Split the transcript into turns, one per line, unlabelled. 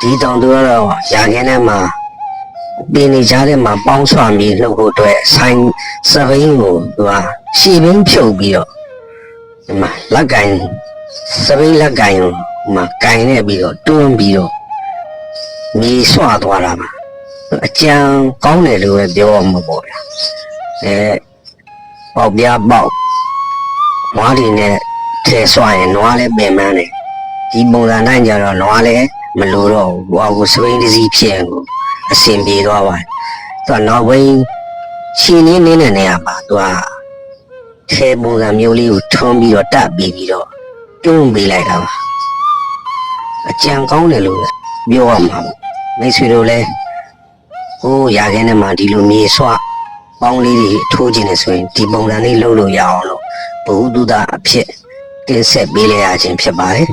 ဒီတောင်သူကတော့ရာခင်းထဲမှာပင်နေကြတဲ့မှာပေါင်းဆွာပြီးလှုပ်ဖို့အတွက်ဆိုင်စပိန်ကိုသူကရှေ့ဘင်းဖြုတ်ပြီးတော့ဒီမှာလက်ကင်စပိန်လက်ကင်ကိုဒီမှာကင်နေပြီးတော့တွန်းပြီးတော့မြေဆွသွားတာပါအကြံကောင်းတယ်လို့ပဲပြောရမှာပေါ့ဗျာအဲပေါက်ပြားပေါက်နွားတွေနဲ့ထဲဆွရင်နွားလည်းပင်ပန်းတယ် ဒီပုံစံတိုင်းကြတော့နွားလည်းမလိုတော့ဘူးဟိုအခုစပိန်တစ်စီးဖြစ်ရင်ကိုအဆင်ပြေသွားပါတယ်သူကနောက်ဘင်းရှင်းနေနေတဲ့နေရာမှာသူကထဲပုံစံမျိုးလေးကိုထွန်းပြီးတော့တက်ပြီးပြီးတော့တွန်းပေးလိုက်တာပါအကြံကောင်းတယ်လို့ပဲပြောရမှာပေါ့မိတ်ဆွေတို့လည်းဟိုးရာခင်းထဲမှာဒီလိုမြေဆွပေါင်းလေးတွေထိုးခြင်းနေဆိုရင်ဒီပုံစံလေးလုပ်လို့ရအောင်လို့ဘုဟုတုဒအဖြစ်တင်ဆက်ပေးလိုက်ရခြင်းဖြစ်ပါတယ်